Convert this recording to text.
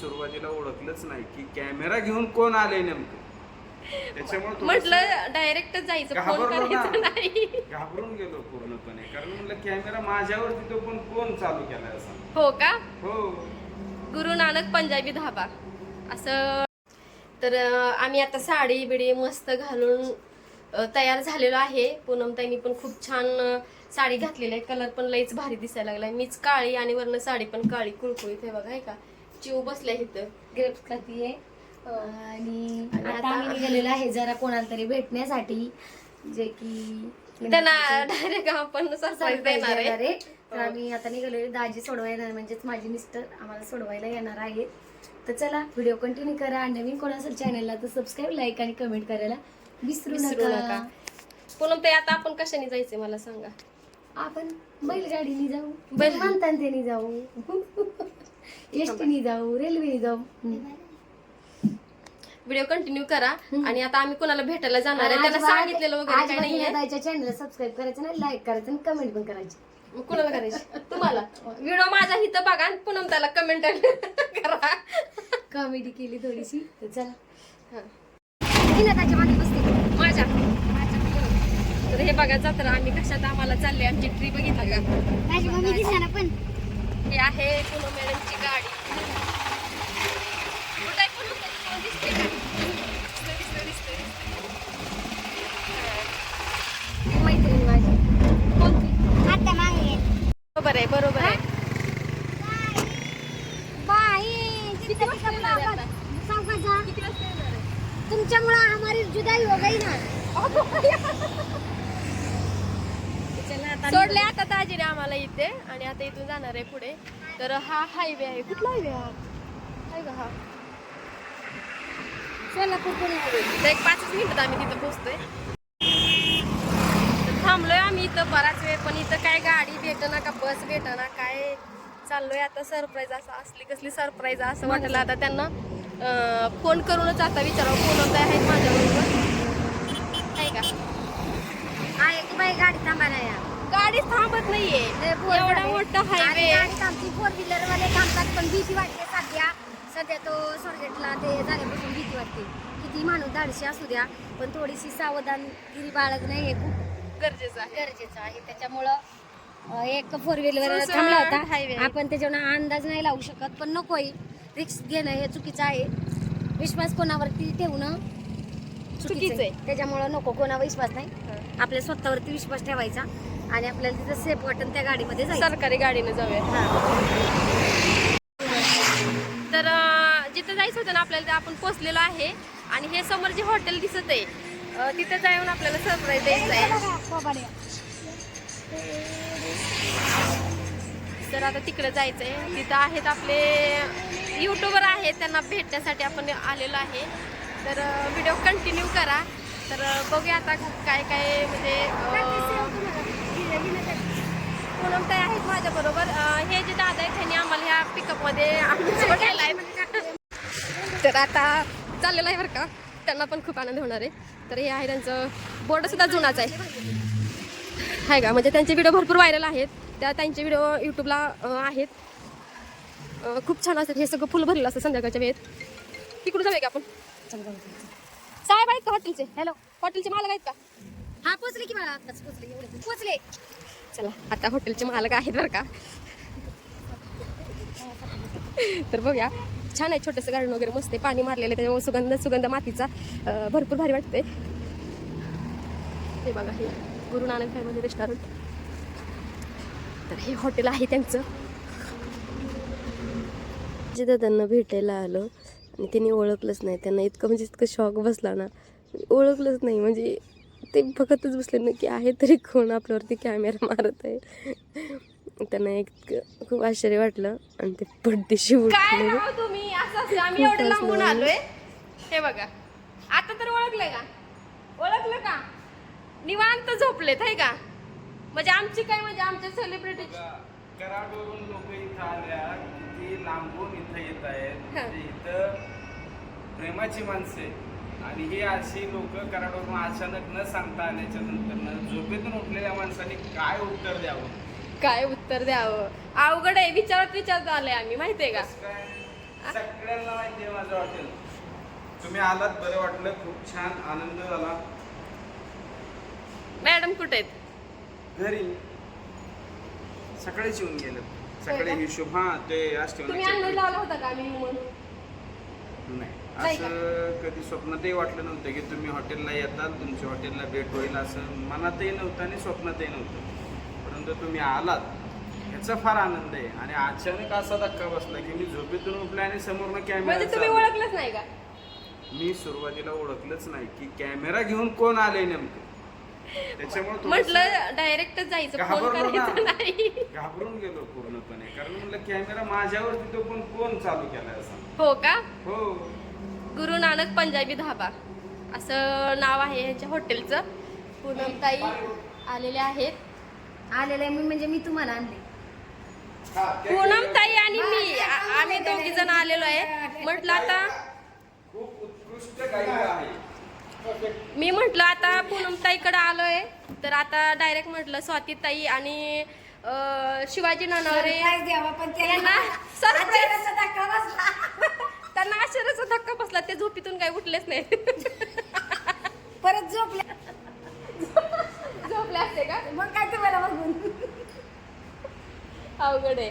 सुरुवातीला ओळखलंच नाही की कॅमेरा घेऊन कोण आले नेमकं? त्याच्यामुळे म्हटलं डायरेक्ट जायचं फोन घाबरलो ना. करायचं नाही. घाबरून गेलो पूर्णपणे कारण म्हणलं कॅमेरा माझ्यावरती तो पण कोण चालू केलाय असा. हो का? हो. गुरु नानक पंजाबी धाबा. असं तर अं, आम्ही आता साडी बिडी मस्त घालून अं, तयार झालेलो आहे. पूनमताईनी पण खूप छान अं, साडी घातलेली आहे. कलर पण लईच भारी दिसायला लागलाय. मीच काळी आणि वरनं साडी पण काळी कुळकुळीत आहे बघा आहे का? चिव बसल्या इथं. ग्रेप्स खातीये. आणि आणि आता आम्ही निघालेलो आहे जरा कोणाला तरी भेटण्यासाठी. जे की त्यांना डायरेक्ट आपण सरप्राईज देणार आहे. तर आम्ही आता निघालेलो दाजी सोडवायला येणार म्हणजेच माझी मिस्टर आम्हाला सोडवायला येणार आहेत. तर चला व्हिडिओ कंटिन्यू करा. आणि नवीन कोण असेल चॅनलला तर सबस्क्राईब लाईक आणि कमेंट करायला विसरू नका. पूनम ताई आता आपण कशाने जायचंय मला सांगा. आपण बैलगाडीने जाऊ. बैल- विमानतंत्रेने जाऊ. एसटीने जाऊ रेल्वेने जाऊ व्हिडिओ कंटिन्यू करा आणि आता आम्ही कोणाला भेटायला जाणार आहे. त्यांना सांगितलेलं वगैरे काही नाहीये चॅनलला सबस्क्राईब करायचं नाही लाईक करायचं आणि कमेंट पण करायची. मग कुणाला करायची तुम्हाला? व्हिडिओ माझा इथं बघा आणि पुन्हा त्याला कमेंट करा. कॉमेडी केली थोडीशी. तर चला. हा. माझ्या. तर हे बघा जत्रा आम्ही कशात आम्हाला चालले आमची ट्रिप बघितली का? माझी मम्मी दिसणार पण. हे आहे पुनम मॅडमची गाडी कुठं पुनम दिसते. मैत्रीण माझी कोणती आता मागे बरोबर आहे बरोबर आहे किती वाजता येणार आहे आता? किती वाजता येणार आहे? तुमच्यामुळे हमारी जुदाई हो गई ना सोडले आता दाजीने आम्हाला इथे आणि आता इथून जाणार आहे पुढे. तर हा हायवे आहे. कुठला हायवे हा? आहे का हा. सोलापूर पुणे एक पाचच मिनिटात आम्ही तिथं पोहोचतोय. थांबलोय आम्ही इथं बराच वेळ पण इथं काय गाडी भेटना का बस भेटना काय चाललोय आता सरप्राईज असं असली कसली सरप्राईज असं वाटलं. आता त्यांना फोन करूनच आता विचारावं फोन होत आहेत माझ्याबरोबर. आहे का आहे की बाई गाडी थांबायला या. गाडी थांबत नाहीये. लय बोर एवढा. मोठा आणि हायवे आमची फोर व्हीलर वाले थांबतात पण भीती वाटते सध्या. सध्या तो स्वारगेटला ते झाल्यापासून भीती वाटते. किती माणूस धाडशी असू द्या पण थोडीशी सावधानगिरी बाळगणं हे खूप गरजेचं आहे. गरजेचं आहे. त्याच्यामुळं अं, एक फोर व्हीलर थांबला highway. होता. आपण त्याच्यावर अंदाज नाही लावू शकत पण नकोय रिक्स घेणं हे चुकीचं आहे. विश्वास कोणावरती ठेवणं चुकीचं. आहे. त्याच्यामुळं नको कोणावर विश्वास नाही. आपल्या स्वतःवरती विश्वास ठेवायचा आणि आपल्याला तिथं सेफ वाटेल त्या गाडीमध्ये जायचं. सरकारी गाडीनं जाऊया. तर जिथं जायचं होतं ना आपल्याला आपण पोचलेलो आहे. आणि हे समोर जे हॉटेल दिसत आहे तिथं जाऊन आपल्याला सरप्राईज द्यायचं आहे. तर आता तिकडे जायचंय. तिथं आहेत आपले युट्यूबर आहेत त्यांना भेटण्यासाठी आपण आलेलो आहे. तर व्हिडिओ कंटिन्यू करा. तर बघूया आता काय काय म्हणजे पूनम ताई आहेत माझ्या बरोबर? हे जे दादा आहेत त्यांनी आम्हाला ह्या पिकअपमध्ये सोडलेलं आहे तर आता चाललेलं आहे बरं का? त्यांना पण खूप आनंद होणार आहे. तर हे आहे त्यांचं बोर्ड सुद्धा जुनाच आहे. आहे का? म्हणजे त्यांचे व्हिडिओ भरपूर व्हायरल आहेत. त्या त्यांचे व्हिडिओ यूट्यूबला आहेत. खूप छान असतात. हे सगळं फुल भरलेलं असतं संध्याकाळच्या वेळेत. तिकडून जाऊया का आपण? साहेब आहेत का हॉटेलचे? हॅलो हॉटेलचे मालक आहेत का? हा पोचले की मला आताच पोचले एवढे पोचले चला आता हॉटेलचे मालक आहेत बरं का. तर बघूया. छान आहे छोटंसं गार्डन वगैरे मस्त आहे. पाणी मारलेलं आहे त्याच्यामुळे सुगंध सुगंध मातीचा भरपूर भारी वाटते हे बघा हे गुरु नानक फॅमिली रेस्टॉरंट तर हे हॉटेल आहे त्यांचं. जे दादांना भेटायला आलो आणि त्यांनी ओळखलंच नाही. त्यांना इतकं म्हणजे इतकं शॉक बसला ना. ओळखलंच नाही. म्हणजे ते बघतच बसले ना की आहे तरी कोण आपल्यावरती कॅमेरा मारत आहे. त्यांना एक खूप आश्चर्य वाटलं आणि ते पड्डीशी उठले. तुम्ही? असं आम्ही एवढं लांबून आलोय. हे बघा. आता तर ओळखलंय का? ओळखलं का? निवांत झोपलेत आहे का? म्हणजे आमची काय म्हणजे आमच्या सेलिब्रिटी कराडवरून लोक इथं आल्या किती लांबून इथं येत आहेत. म्हणजे इथं प्रेमाची माणसं आणि ही अशी लोक कराडवरून अचानक न सांगता आल्याच्यानंतर झोपेतून उठलेल्या माणसाने काय उत्तर द्यावं? काय उत्तर द्यावं? अवघड आहे विचारत विचारत आलंय आम्ही माहितीये का? कसं काय? सगळ्यांना माहिती आहे माझं हॉटेल. तुम्ही आलात बरं वाटलं खूप छान आनंद झाला. मॅडम कुठे आहेत? घरी. सकाळीच येऊन गेलं. सकाळी? हिशोब हा ते आज तुम्ही ठेवण्याचे अंदाज लावला होता का आम्ही म्हणून? नाही नाही का? असं कधी स्वप्नातही वाटलं नव्हतं की तुम्ही हॉटेलला येताल तुमच्या हॉटेलला भेट होईल असं. मनातही नव्हतं आणि स्वप्नातही नव्हतं. परंतु तुम्ही आलात. ह्याचा फार आनंद आहे. आणि अचानक असा धक्का बसला की मी झोपेतून उठले आणि समोरनं म्हणजे तुम्ही कॅमेरा ओळखलंच नाही का? मी सुरुवातीला ओळखलंच नाही की कॅमेरा घेऊन कोण आले नेमकं? त्याच्यामुळे थोडंसं म्हटलं डायरेक्ट जायचं फोन घाबरलो ना. करायचं नाही. घाबरून गेलो पूर्णपणे. कारण म्हणलं कॅमेरा माझ्यावरती तो पण कोण चालू केलाय असं. हो का? हो. गुरु नानक पंजाबी धाबा. असं नाव आहे यांच्या हॉटेलचं. पूनमताई आलेल्या आहेत. आलेलं मी म्हणजे मी तुम्हाला आणले. पूनमताई आणि मी आम्ही दोघी जण आलेलो आहे. म्हटलं आता मी म्हटलं आता पूनमताईकडे आलोय. तर आता डायरेक्ट म्हटलं स्वातीताई आणि शिवाजी ननावरे. यांना surprise. अचानकचा धक्का बसला त्यांना आश्चर्याचा धक्का बसला ते झोपीतून काही उठलेच नाही. परत झोपल्या झोपले असते का? मग काय तुम्हाला बघून? अवघड आहे.